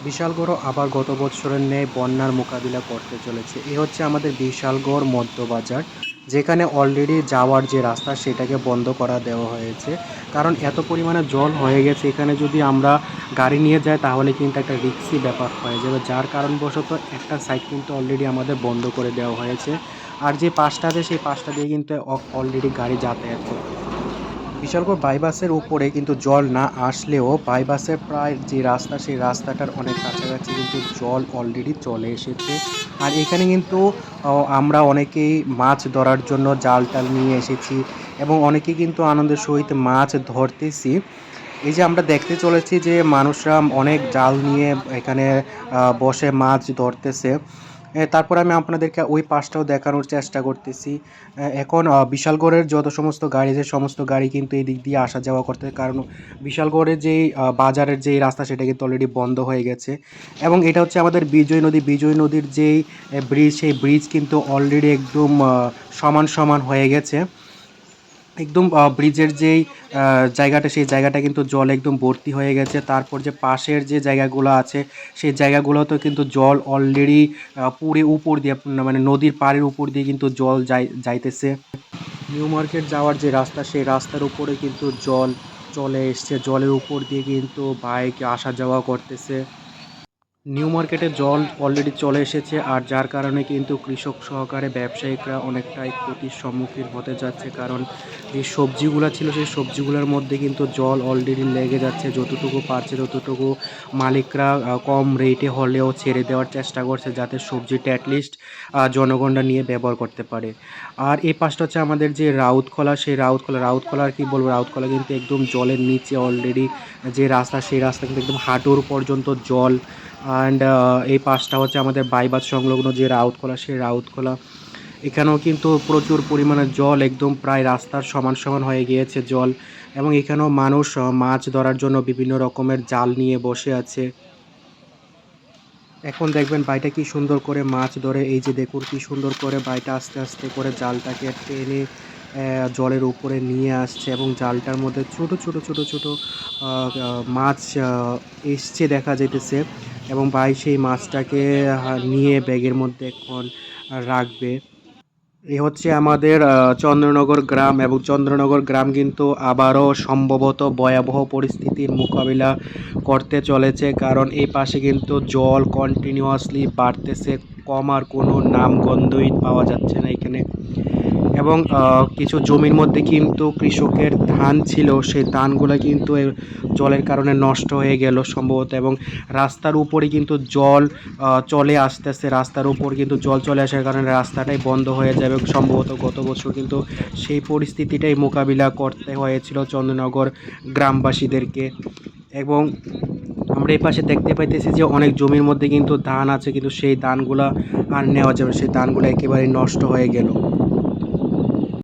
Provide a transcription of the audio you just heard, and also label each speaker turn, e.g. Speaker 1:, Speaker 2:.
Speaker 1: বিশালগড়ও আবার গত বছরের ন্যায় বন্যার মোকাবিলা করতে চলেছে। এ হচ্ছে আমাদের বিশালগড় মধ্যবাজার, যেখানে অলরেডি যাওয়ার যে রাস্তা, সেটাকে বন্ধ করা দেওয়া হয়েছে। কারণ এত পরিমাণে জল হয়ে গেছে, এখানে যদি আমরা গাড়ি নিয়ে যাই, তাহলে কিন্তু একটা রিক্সি ব্যাপার হয়ে যাবে। যার কারণবশত একটা সাইড কিন্তু অলরেডি আমাদের বন্ধ করে দেওয়া হয়েছে। আর যে পাশটা আছে, সেই পাশটা দিয়ে কিন্তু অলরেডি গাড়ি যাতায়াত করে বিশালগড় বাইপাসের উপরে কিন্তু জল না আসলেও বাইপাসের প্রায় যে রাস্তা, সেই রাস্তাটার অনেক কাছাকাছি কিন্তু জল অলরেডি চলে এসেছে। আর এখানে কিন্তু আমরা অনেকেই মাছ ধরার জন্য জাল টাল নিয়ে এসেছি এবং অনেকেই কিন্তু আনন্দের সহিত মাছ ধরতেছি। এই যে আমরা দেখতে চলেছি যে মানুষরা অনেক জাল নিয়ে এখানে বসে মাছ ধরতেছে। তারপর আমি আপনাদেরকে ওই পাশটাও দেখানোর চেষ্টা করতেছি। এখন বিশালগড়ের যত সমস্ত গাড়ি, যে সমস্ত গাড়ি কিন্তু এই দিক দিয়ে আসা যাওয়া করতে কারণ বিশালগড়ের যেই বাজারের যেই রাস্তা, সেটা কিন্তু অলরেডি বন্ধ হয়ে গেছে। এবং এটা হচ্ছে আমাদের বিজয় নদী। বিজয় নদীর যেই ব্রিজ সেই ব্রিজ কিন্তু অলরেডি একদম সমান সমান হয়ে গেছে। একদম ব্রিজের যেই জায়গাটা, সেই জায়গাটা কিন্তু জল একদম ভর্তি হয়ে গেছে। তারপর যে পাশের যে জায়গাগুলো আছে, সেই জায়গাগুলোতেও কিন্তু জল অলরেডি পুরে উপর দিয়ে মানে নদীর পাড়ের উপর দিয়ে কিন্তু জল যাই, যাইতেছে। নিউ মার্কেট যাওয়ার যে রাস্তা, সেই রাস্তার উপরে কিন্তু জল চলে এসছে। জলের উপর দিয়ে কিন্তু বাইক আসা যাওয়া করতেছে। নিউ মার্কেটে জল অলরেডি চলে এসেছে আর যার কারণে কিন্তু কৃষক সহকারে ব্যবসায়িকরা অনেকটাই ক্ষতির সম্মুখীন হতে যাচ্ছে। কারণ যে সবজিগুলো ছিল, সেই সবজিগুলোর মধ্যে কিন্তু জল অলরেডি লেগে যাচ্ছে। যতটুকু পারছে, ততটুকু মালিকরা কম রেটে হলেও ছেড়ে দেওয়ার চেষ্টা করছে যাতে সবজিটা অ্যাটলিস্ট জনগণরা নিয়ে ব্যবহার করতে পারে। আর এই পাশটা হচ্ছে আমাদের যে রাউতখোলা, সেই রাউতখোলা রাউতখোলা আর কি বলব? রাউতখোলা কিন্তু একদম জলের নিচে অলরেডি যে রাস্তা, সেই রাস্তা কিন্তু একদম হাঁটুর পর্যন্ত জল অ্যান্ড এই পাশটা হচ্ছে আমাদের বাইবাস সংলগ্ন যে রাউতখোলা সেই রাউতখোলা এখানেও কিন্তু প্রচুর পরিমাণে জল একদম প্রায় রাস্তার সমান সমান হয়ে গিয়েছে জল। এবং এখানেও মানুষ মাছ ধরার জন্য বিভিন্ন রকমের জাল নিয়ে বসে আছে। এখন দেখবেন বাইটা কি সুন্দর করে মাছ ধরে। এই যে দেখুন কি সুন্দর করে বাইটা আস্তে আস্তে করে জালটাকে টেনে জলের উপরে নিয়ে আসছে এবং জালটার মধ্যে ছোট ছোট ছোট ছোট মাছ এসছে দেখা যেতেছে এবং ভাই সেই মাছটাকে নিয়ে ব্যাগের মধ্যে এখন রাখবে। এ হচ্ছে আমাদের চন্দ্রনগর গ্রাম এবং চন্দ্রনগর গ্রাম কিন্তু আবারও সম্ভবত ভয়াবহ পরিস্থিতির মোকাবিলা করতে চলেছে কারণ এই পাশে কিন্তু জল কন্টিনিউয়াসলি বাড়তেছে। কমার কোনো নাম গন্ধই পাওয়া যাচ্ছে না এখানে। এবং কিছু জমির মধ্যে কিন্তু কৃষকের ধান ছিল, সেই ধানগুলো কিন্তু জলের কারণে নষ্ট হয়ে গেল সম্ভবত। এবং রাস্তার উপরে কিন্তু জল চলে আসতে আসতে রাস্তার উপর কিন্তু জল চলে আসার কারণে রাস্তাটাই বন্ধ হয়ে যাবে। সম্ভবত গত বছর কিন্তু সেই পরিস্থিতিটাই মোকাবিলা করতে হয়েছিল চন্দ্রনগর গ্রামবাসীদেরকে। এবং আমরা এই পাশে দেখতে পাইতেছি যে অনেক জমির মধ্যে কিন্তু ধান আছে, কিন্তু সেই ধানগুলা আর নেওয়া যাবে সেই ধানগুলো একেবারে নষ্ট হয়ে গেল।